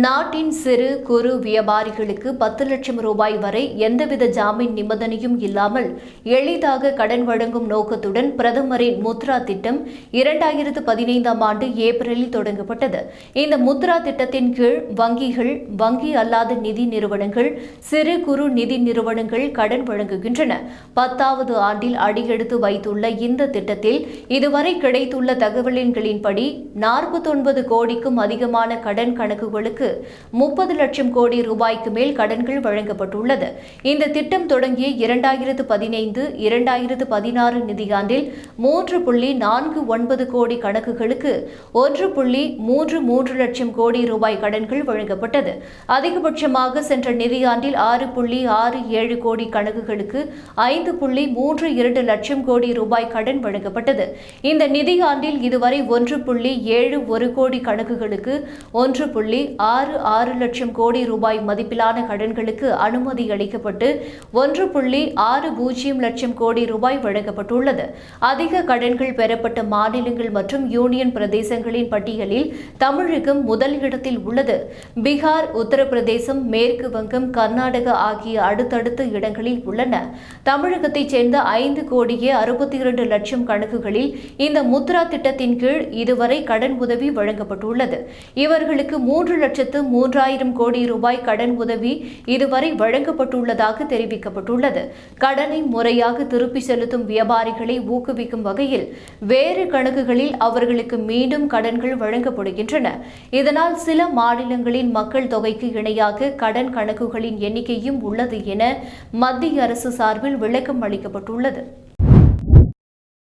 நாட்டின் சிறு குறு வியாபாரிகளுக்கு பத்து லட்சம் ரூபாய் வரை எந்தவித ஜாமீன் நிபந்தனையும் இல்லாமல் எளிதாக கடன் வழங்கும் நோக்கத்துடன் பிரதமரின் முத்ரா திட்டம் இரண்டாயிரத்து பதினைந்தாம் ஆண்டு ஏப்ரலில் தொடங்கப்பட்டது. இந்த முத்ரா திட்டத்தின் கீழ் வங்கிகள் வங்கி அல்லாத நிதி நிறுவனங்கள் சிறு குறு நிதி நிறுவனங்கள் கடன் வழங்குகின்றன. பத்தாவது ஆண்டில் அடியெடுத்து வைத்துள்ள இந்த திட்டத்தில் இதுவரை கிடைத்துள்ள தகவலின்களின்படி நாற்பத்தொன்பது கோடிக்கும் அதிகமான கடன் கணக்குகளுக்கு முப்பது லட்சம் கோடி ரூபாய்க்கு மேல் கடன்கள் வழங்கப்பட்டுள்ளது. இந்த திட்டம் தொடங்கிய இரண்டாயிரத்து பதினைந்து இரண்டாயிரத்து பதினாறு நிதியாண்டில் மூன்று புள்ளி நான்கு ஒன்பது கோடி கணக்குகளுக்கு ஒன்று புள்ளி மூன்று மூன்று லட்சம் கோடி ரூபாய் கடன்கள் வழங்கப்பட்டது. அதிகபட்சமாக சென்ற நிதியாண்டில் ஆறு புள்ளி ஆறு ஏழு கோடி கணக்குகளுக்கு ஐந்து புள்ளி மூன்று இரண்டு லட்சம் கோடி ரூபாய் கடன் வழங்கப்பட்டது. இந்த நிதியாண்டில் இதுவரை ஒன்று புள்ளி ஏழு ஒரு கோடி கணக்குகளுக்கு ஒன்று புள்ளி ஆறு ஆறு லட்சம் கோடி ரூபாய் மதிப்பிலான கடன்களுக்கு அனுமதி அளிக்கப்பட்டு ஒன்று புள்ளி ஆறு பூஜ்ஜியம் லட்சம் கோடி ரூபாய் வழங்கப்பட்டுள்ளது. அதிக கடன்கள் பெறப்பட்ட மாநிலங்கள் மற்றும் யூனியன் பிரதேசங்களின் பட்டியலில் தமிழகம் முதல் இடத்தில் உள்ளது. பீகார் உத்தரப்பிரதேசம் மேற்கு வங்கம் கர்நாடகா ஆகிய அடுத்தடுத்த இடங்களில் உள்ளன. தமிழகத்தைச் சேர்ந்த ஐந்து கோடியே அறுபத்தி இரண்டு லட்சம் கணக்குகளில் இந்த முத்ரா திட்டத்தின் கீழ் இதுவரை கடன் உதவி வழங்கப்பட்டுள்ளது. இவர்களுக்கு மூன்று லட்சம் லட்சத்து மூன்றாயிரம் கோடி ரூபாய் கடன் உதவி இதுவரை வழங்கப்பட்டுள்ளதாக தெரிவிக்கப்பட்டுள்ளது. கடனை முறையாக திருப்பி செலுத்தும் வியாபாரிகளை ஊக்குவிக்கும் வகையில் வேறு கணக்குகளில் அவர்களுக்கு மீண்டும் கடன்கள் வழங்கப்படுகின்றன. இதனால் சில மாநிலங்களின் மக்கள் தொகைக்கு இணையாக கடன் கணக்குகளின் எண்ணிக்கையும் உள்ளது என மத்திய அரசு சார்பில் விளக்கம் அளிக்கப்பட்டுள்ளது.